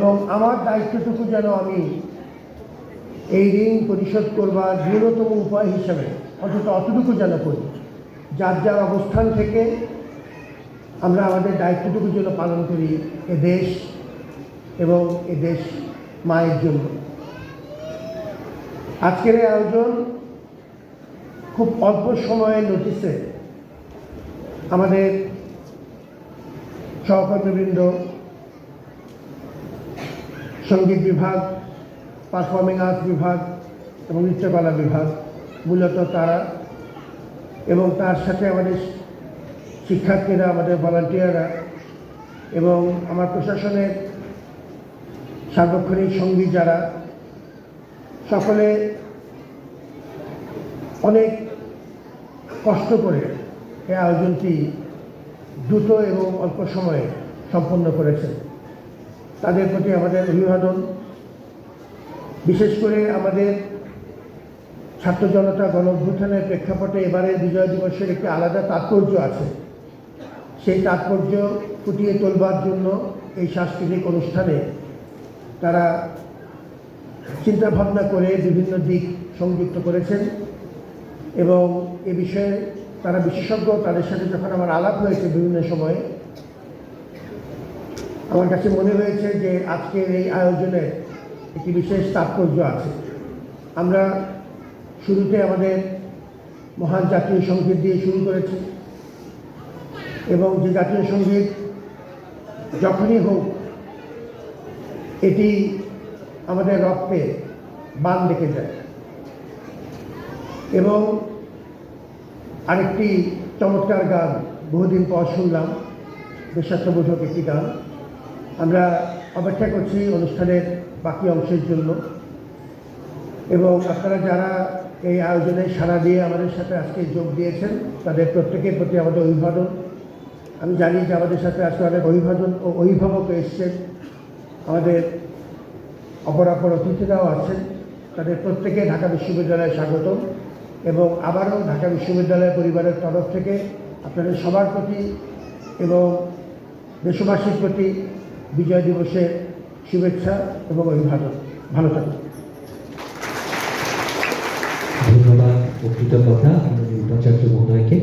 এবং আমার দায়িত্বটুকু যেন আমি এই ঋণ পরিশোধ করবার ন্যূনতম উপায় হিসাবে অন্তত অতটুকু যেন করি। যার যার অবস্থান থেকে আমরা আমাদের দায়িত্বটুকু যেন পালন করি এ দেশ এবং এ দেশ মায়ের জন্য। আজকের এই আয়োজন খুব অল্প সময়ের নোটিসে আমাদের সহকর্মীবৃন্দ সংগীত বিভাগ পারফর্মিং আর্টস বিভাগ এবং নৃত্যকলা বিভাগ মূলত তারা এবং তার সাথে আমাদের শিক্ষার্থীরা, আমাদের ভলান্টিয়াররা এবং আমার প্রশাসনের সার্বক্ষণিক সঙ্গী যারা, সকলে অনেক কষ্ট করে এই আয়োজনটি দ্রুত এবং অল্প সময়ে সম্পন্ন করেছেন তাদের প্রতি আমাদের অভিবাদন। বিশেষ করে আমাদের ছাত্র জনতা গণ অভ্যুত্থানের প্রেক্ষাপটে এবারের বিজয় দিবসের একটি আলাদা তাৎপর্য আছে। সেই তাৎপর্য ফুটিয়ে তোলবার জন্য এই সাংস্কৃতিক অনুষ্ঠানে তারা চিন্তা ভাবনা করে বিভিন্ন দিক সংযুক্ত করেছেন এবং এ বিষয়ে তারা বিশেষজ্ঞ, তাদের সাথে যখন আমার আলাপ হয়েছে বিভিন্ন সময়ে আমার কাছে মনে হয়েছে যে আজকের এই আয়োজনে একটি বিশেষ তাৎপর্য আছে। আমরা শুরুতে আমাদের মহান জাতীয় সংগীত দিয়ে শুরু করেছি এবং যে জাতীয় সংগীত যখনই হোক, এটি আমাদের রক্তে বান ডেকে যায়। এবং আরেকটি চমৎকার গান বহুদিন পর শুনলাম দেশাত্মবোধক একটি গান। আমরা অপেক্ষা করছি অনুষ্ঠানের বাকি অংশের জন্য। এবং আপনারা যারা এই আয়োজনে সাড়া দিয়ে আমাদের সাথে আজকে যোগ দিয়েছেন, তাদের প্রত্যেকের প্রতি আমাদের অভিবাদন। আমি জানি যে আমাদের সাথে আজকে অনেক অভিবাদন ও অভিভাবক এসছেন। আমাদের অপর অপর অতিথিরাও আছেন। তাদের প্রত্যেকে ঢাকা বিশ্ববিদ্যালয়ে স্বাগত এবং আবারও ঢাকা বিশ্ববিদ্যালয় পরিবারের তরফ থেকে আপনাদের সবার প্রতি এবং দেশবাসীর প্রতি বিজয় দিবসের শুভেচ্ছা এবং অভিভাবক ভালো থাকুন। ধন্যবাদ কথা। আমাদের উপাচার্য মহোদয়কে